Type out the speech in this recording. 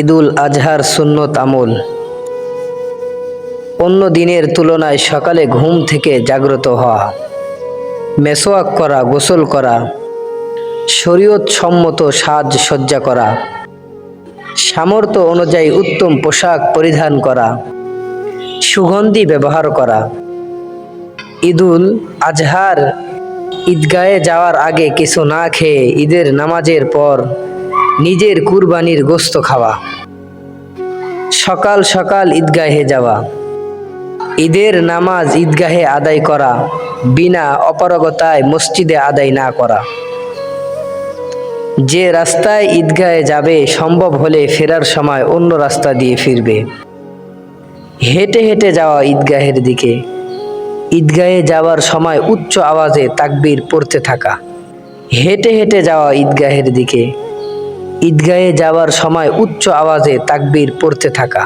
ঈদুল আজহার সুন্নত আমল। অন্য দিনের তুলনায় সকালে ঘুম থেকে জাগ্রত হওয়া, মেসোয়াক করা, গোসল করা শরীয়ত সম্মত সাজসজ্জা করা, সামর্থ্য অনুযায়ী উত্তম পোশাক পরিধান করা, সুগন্ধি ব্যবহার করা। ঈদুল আজহার ঈদগাহে যাওয়ার আগে কিছু না খেয়ে ঈদের নামাজের পর নিজের কুরবানির গোস্ত খাওয়া। সকাল সকাল ঈদগাহে যাওয়া। ঈদের নামাজ ঈদগাহে আদায় করা, বিনা অপারগতায় মসজিদে আদায় না করা। যে রাস্তায় ঈদগাহে যাবে, সম্ভব হলে ফেরার সময় অন্য রাস্তা দিয়ে ফিরবে। হেঁটে হেঁটে যাওয়া ঈদগাহের দিকে। ঈদগাহে যাওয়ার সময় উচ্চ আওয়াজে তাকবির পড়তে থাকা। হেঁটে হেঁটে যাওয়া ঈদগাহের দিকে। ঈদগাহে যাওয়ার সময় উচ্চ আওয়াজে তাকবির পড়তে থাকা।